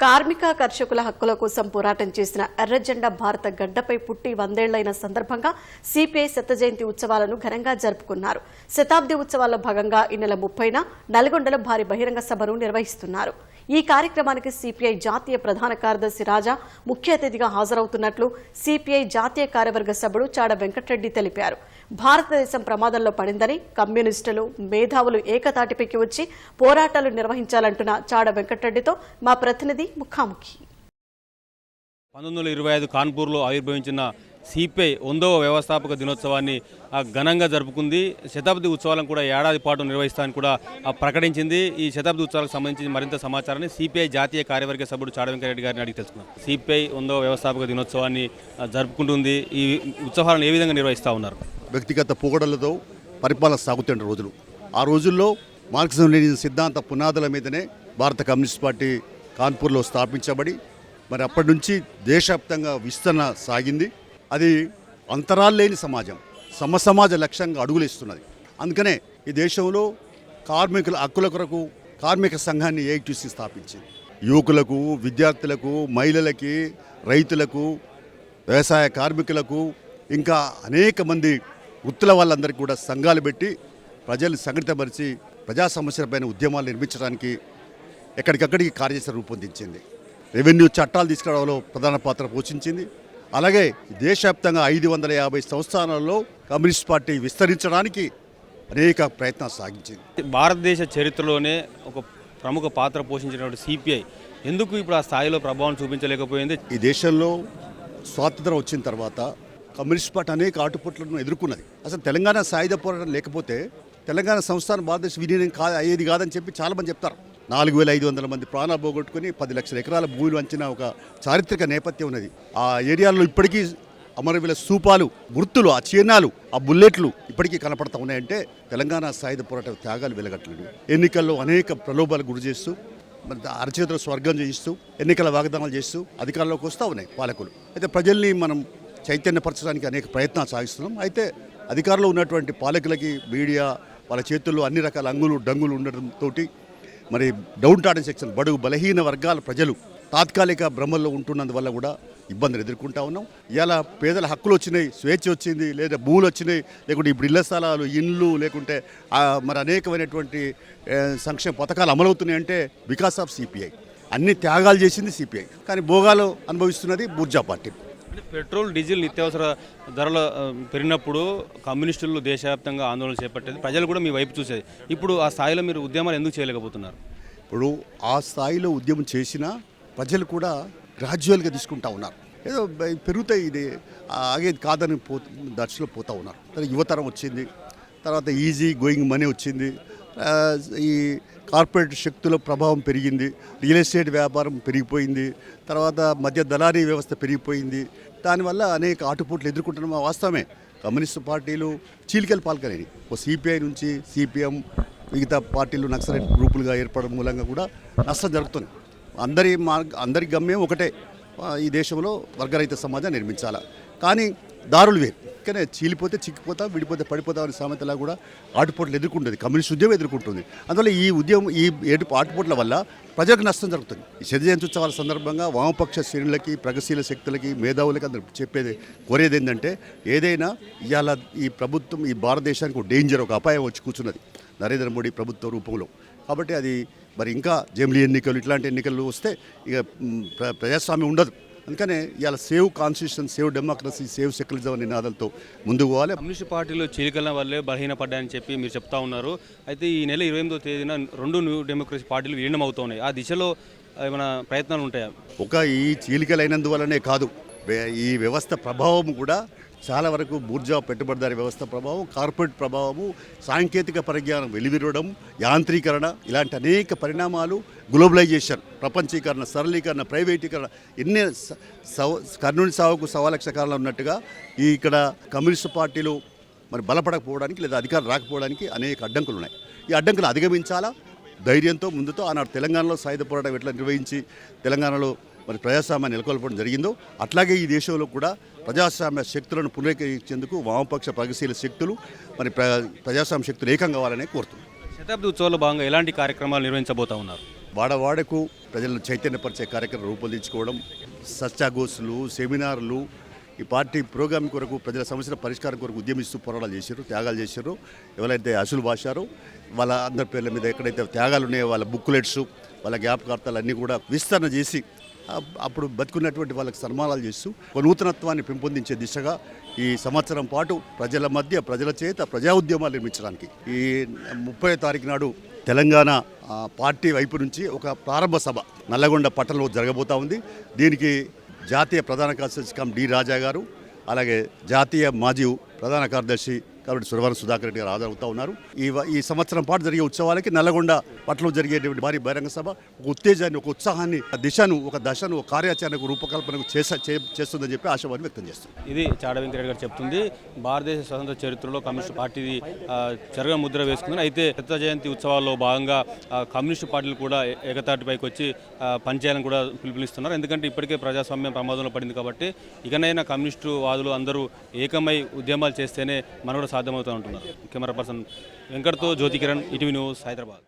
కార్మిక కర్షకుల హక్కుల కోసం పోరాటం చేసిన ఎర్రజెండా భారత గడ్డపై పుట్టి వందేళ్ళైన సందర్భంగా సిపిఐ శత జయంతి ఉత్సవాలను ఘనంగా జరుపుకున్నారు. శతాబ్ది ఉత్సవాల్లో భాగంగా ఈ నెల ముప్పైన నల్గొండలో భారీ బహిరంగ సభను నిర్వహిస్తున్నారు. ఈ కార్యక్రమానికి సిపిఐ జాతీయ ప్రధాన కార్యదర్శి రాజా ముఖ్య అతిథిగా హాజరవుతున్నట్లు సిపిఐ జాతీయ కార్యవర్గ సభ్యుడు చాడ వెంకటరెడ్డి తెలిపారు. భారతదేశం ప్రమాదంలో పడిందని కమ్యూనిస్టులు మేధావులు ఏకతాటిపైకి వచ్చి పోరాటాలు నిర్వహించాలంటున్న చాడ వెంకటరెడ్డితో మా ప్రతినిధి ముఖాముఖి. పంతొమ్మిది వందల ఇరవై ఐదు కాన్పూర్లో ఆవిర్భవించిన సిపిఐ వందవ వ్యవస్థాపక దినోత్సవాన్ని ఘనంగా జరుపుకుంది. శతాబ్ది ఉత్సవాలను కూడా ఏడాది పాటు నిర్వహిస్తానని కూడా ప్రకటించింది. ఈ శతాబ్ది ఉత్సవాలకు సంబంధించి మరింత సమాచారాన్ని సిపిఐ జాతీయ కార్యవర్గ సభ్యుడు చాడవెంకరెడ్డి గారిని అడిగి తెలుసుకున్నాం సిపిఐ వందవ వ్యవస్థాపక దినోత్సవాన్ని జరుపుకుంటుంది. ఈ ఉత్సవాలను ఏ విధంగా నిర్వహిస్తూ ఉన్నారు? వ్యక్తిగత పోగడలతో పరిపాలన సాగుతున్న రోజులు. ఆ రోజుల్లో మార్క్సిజం లేని సిద్ధాంత పునాదుల మీదనే భారత కమ్యూనిస్ట్ పార్టీ కాన్పూర్లో స్థాపించబడి మరి అప్పటి నుంచి దేశవ్యాప్తంగా విస్తరణ సాగింది. అది అంతరాలు లేని సమాజం సమసమాజ లక్ష్యంగా అడుగులేస్తున్నది. అందుకనే ఈ దేశంలో కార్మికుల హక్కుల కొరకు కార్మిక సంఘాన్ని ఏఐటీసీ స్థాపించింది. యువకులకు విద్యార్థులకు మహిళలకి రైతులకు వ్యవసాయ కార్మికులకు ఇంకా అనేక మంది వృత్తుల వాళ్ళందరికీ కూడా సంఘాలు పెట్టి ప్రజలు సంఘటితపరిచి ప్రజా సమస్యలపైన ఉద్యమాలు నిర్మించడానికి ఎక్కడికక్కడికి కార్యాచరణ రూపొందించింది. రెవెన్యూ చట్టాలు తీసుకురావడంలో ప్రధాన పాత్ర పోషించింది. అలాగే దేశవ్యాప్తంగా ఐదు వందల యాభై సంస్థానాల్లో కమ్యూనిస్ట్ పార్టీ విస్తరించడానికి అనేక ప్రయత్నాలు సాగించింది. భారతదేశ చరిత్రలోనే ఒక ప్రముఖ పాత్ర పోషించినటువంటి సిపిఐ ఎందుకు ఇప్పుడు ఆ స్థాయిలో ప్రభావం చూపించలేకపోయింది? ఈ దేశంలో స్వాతంత్రం వచ్చిన తర్వాత కమ్యూనిస్ట్ పార్టీ అనేక ఆటుపోట్లను ఎదుర్కొన్నది. అసలు తెలంగాణ సాయుధ పోరాటం లేకపోతే తెలంగాణ సంస్థాన భారతదేశ విలీనం కా అయ్యేది కాదని చెప్పి చాలామంది చెప్తారు. నాలుగు వేల ఐదు వందల మంది ప్రాణాలు పోగొట్టుకుని పది లక్షల ఎకరాల భూములు వంచిన ఒక చారిత్రక నేపథ్యం ఉన్నది. ఆ ఏరియాలో ఇప్పటికీ అమరవీల స్థూపాలు గుర్తులు ఆ చిహ్నాలు ఆ బుల్లెట్లు ఇప్పటికీ కనపడతా ఉన్నాయంటే తెలంగాణ సాయుధ పోరాట త్యాగాలు వెలగట్లేదు. ఎన్నికల్లో అనేక ప్రలోభాలు గురి చేస్తూ మరి అరచేతుల స్వర్గం చేయిస్తూ ఎన్నికల వాగ్దానాలు చేస్తూ అధికారంలోకి వస్తూ ఉన్నాయి పాలకులు. అయితే ప్రజల్ని మనం చైతన్యపరచడానికి అనేక ప్రయత్నాలు సాగిస్తున్నాం. అయితే అధికారంలో ఉన్నటువంటి పాలకులకి మీడియా వాళ్ళ చేతుల్లో అన్ని రకాల అంగులు డంగులు ఉండడంతో మరి డౌన్ టాడన్ సెక్షన్ బడుగు బలహీన వర్గాల ప్రజలు తాత్కాలిక భ్రమల్లో ఉంటున్నందువల్ల కూడా ఇబ్బందులు ఎదుర్కొంటా ఉన్నాం. ఇలా పేదల హక్కులు వచ్చినాయి స్వేచ్ఛ వచ్చింది లేదా భూములు వచ్చినాయి లేకుంటే ఇప్పుడు ఇళ్ళ స్థలాలు ఇండ్లు లేకుంటే మరి అనేకమైనటువంటి సంక్షేమ పథకాలు అమలవుతున్నాయి అంటే బికాస్ ఆఫ్ సిపిఐ. అన్ని త్యాగాలు చేసింది సిపిఐ. కానీ భోగాలు అనుభవిస్తున్నది బూర్జా పార్టీ. పెట్రోల్ డీజిల్ నిత్యావసర ధరలు పెరిగినప్పుడు కమ్యూనిస్టులు దేశవ్యాప్తంగా ఆందోళన చేపట్టేది. ప్రజలు కూడా మీ వైపు చూసేది. ఇప్పుడు ఆ స్థాయిలో మీరు ఉద్యమాలు ఎందుకు చేయలేకపోతున్నారు? ఇప్పుడు ఆ స్థాయిలో ఉద్యమం చేసినా ప్రజలు కూడా గ్రాడ్యువల్గా తీసుకుంటా ఉన్నారు. ఏదో పెరుగుతాయి ఇది. ఆగేది కాదని పో దర్శలో పోతూ ఉన్నారు. తర్వాత యువతరం వచ్చింది. తర్వాత ఈజీ గోయింగ్ మనీ వచ్చింది. ఈ కార్పొరేట్ శక్తుల ప్రభావం పెరిగింది రియల్ ఎస్టేట్ వ్యాపారం పెరిగిపోయింది తర్వాత మధ్య దళారీ వ్యవస్థ పెరిగిపోయింది. దానివల్ల అనేక ఆటుపోట్లు ఎదుర్కొంటున్న. వాస్తవమే కమ్యూనిస్టు పార్టీలు చీలికలు పాల్గొనేవి ఓ సిపిఐ నుంచి సిపిఎం మిగతా పార్టీలు నక్సలైట్ గ్రూపులుగా ఏర్పడడం మూలంగా కూడా నష్టం జరుగుతుంది. అందరి మార్గ అందరి గమ్యం ఒకటే. ఈ దేశంలో వర్గరహిత సమాజం నిర్మించాలా? కానీ దారులు వేరు. కానీ చీలిపోతే చిక్కిపోతా విడిపోతే పడిపోతా అనే సామెతలా కూడా ఆటుపోట్లు ఎదుర్కొంటుంది. కమ్యూనిస్ట్ ఉద్యమం ఎదుర్కొంటుంది. అందువల్ల ఈ ఉద్యమం ఈ ఏడు ఆటుపోట్ల వల్ల ప్రజలకు నష్టం జరుగుతుంది. ఈ శత జయంతి ఉత్సవాల సందర్భంగా వామపక్ష శ్రేణులకి ప్రగతిశీల శక్తులకి మేధావులకి అందరు చెప్పేది కోరేది ఏంటంటే ఏదైనా ఇవాళ ఈ ప్రభుత్వం ఈ భారతదేశానికి ఒక డేంజర్ ఒక అపాయం వచ్చి కూర్చున్నది. నరేంద్ర మోడీ ప్రభుత్వ రూపంలో. కాబట్టి అది మరి ఇంకా జమిలీ ఎన్నికలు ఇట్లాంటి ఎన్నికలు వస్తే ఇక ప్ర- ప్రజాస్వామ్యం ఉండదు. అందుకనే ఇవాళ save constitution save democracy save secularism అనే నినాదాలతో ముందుకు పోవాలి. కమ్యూనిస్ట్ పార్టీలు చీలికల వల్లే బలహీనపడ్డాయని చెప్పి మీరు చెప్తా ఉన్నారు. అయితే ఈ నెల ఇరవై ఎనిమిదో తేదీన రెండు న్యూ డెమోక్రసీ పార్టీలు విలీనం అవుతున్నాయి ఆ దిశలో ఏమైనా ప్రయత్నాలు ఉంటాయా? ఒక ఈ చీలికలైనందువల్లనే కాదు ఈ వ్యవస్థ ప్రభావం కూడా చాలా వరకు బూర్జా పెట్టుబడిదారి వ్యవస్థ ప్రభావం కార్పొరేట్ ప్రభావము సాంకేతిక పరిజ్ఞానం వెలివిరవడం యాంత్రీకరణ ఇలాంటి అనేక పరిణామాలు గ్లోబలైజేషన్ ప్రపంచీకరణ సరళీకరణ ప్రైవేటీకరణ ఎన్ని స- సవ కర్ణుని సావుకు సవాలక్ష కాలంలో ఉన్నట్టుగా ఈ ఇక్కడ కమ్యూనిస్ట్ పార్టీలు మరి బలపడకపోవడానికి లేదా అధికారం రాకపోవడానికి అనేక అడ్డంకులు ఉన్నాయి. ఈ అడ్డంకులు అధిగమించాలా? ధైర్యంతో ముందుతో ఆనాడు తెలంగాణలో సాయుధ పోరాటం ఎట్లా నిర్వహించి తెలంగాణలో మరి ప్రజాస్వామ్యాన్ని నెలకొల్పడం జరిగిందో అట్లాగే ఈ దేశంలో కూడా ప్రజాస్వామ్య శక్తులను పునరుద్ధరించేందుకు వామపక్ష ప్రగతిశీల శక్తులు మరి ప్ర ప్రజాస్వామ్య శక్తులు ఏకం కావాలని కోరుతున్నాం. శతాబ్ది ఉత్సవాల్లో భాగంగా ఎలాంటి కార్యక్రమాలు నిర్వహించబోతా ఉన్నారు? వాడవాడకు ప్రజలను చైతన్యపరిచే కార్యక్రమం రూపొందించుకోవడం సత్యాగోసులు సెమినార్లు ఈ పార్టీ ప్రోగ్రామ్ కొరకు ప్రజల సమస్యల పరిష్కారం కొరకు ఉద్యమిస్తూ పోరాటాలు చేశారు త్యాగాలు చేశారు. ఎవరైతే అసలు భాషారు వాళ్ళ అందరి పేర్ల మీద ఎక్కడైతే త్యాగాలు ఉన్నాయో వాళ్ళ బుక్లెట్స్ వాళ్ళ జ్ఞాపకార్థాలు అన్నీ కూడా విస్తరణ చేసి అప్పుడు బతుకున్నటువంటి వాళ్ళకి సన్మానాలు చేస్తూ ఒక నూతనత్వాన్ని పెంపొందించే దిశగా ఈ సంవత్సరం పాటు ప్రజల మధ్య ప్రజల చేత ప్రజా ఉద్యమాలు నిర్మించడానికి. ఈ ముప్పై తారీఖు నాడు తెలంగాణ పార్టీ వైపు నుంచి ఒక ప్రారంభ సభ నల్లగొండ పట్టణంలో జరగబోతా ఉంది. దీనికి జాతీయ ప్రధాన కార్యదర్శి కమ్ డి రాజా గారు అలాగే జాతీయ మాజీ ప్రధాన కార్యదర్శి కాబట్టి సురవరం సుధాకర్ రెడ్డి గారు హాజరవుతా ఉన్నారు. ఈ ఈ సంవత్సరం పాటు జరిగే ఉత్సవాలకి నల్లగొండ పట్టణంలో జరిగేటువంటి భారీ బహిరంగ సభ ఒక ఉత్తేజాన్ని ఒక ఉత్సాహాన్ని దిశను ఒక దశను ఒక కార్యాచరణకు రూపకల్పనకు చేస్తుందని చెప్పి ఆశావాన్ని వ్యక్తం చేస్తుంది ఇది చాడ వెంకరెడ్డి గారు చెప్తుంది. భారతదేశ స్వతంత్ర చరిత్రలో కమ్యూనిస్ట్ పార్టీది చెరగ ముద్ర వేసుకుంది. అయితే దత్త జయంతి ఉత్సవాల్లో భాగంగా కమ్యూనిస్ట్ కమ్యూనిస్టు పార్టీలు కూడా ఏకతాటిపైకి వచ్చి పనిచేయాలని కూడా పిలుపునిస్తున్నారు. ఎందుకంటే ఇప్పటికే ప్రజాస్వామ్యం ప్రమాదంలో పడింది కాబట్టి ఇకనైనా కమ్యూనిస్టు వాదులు అందరూ ఏకమై ఉద్యమాలు చేస్తేనే మనకు సాధ్యమవుతూ ఉంటున్నారు. కెమెరా పర్సన్ వెంకట్తో జ్యోతి కిరణ్ ఇటీవీ న్యూస్ హైదరాబాద్.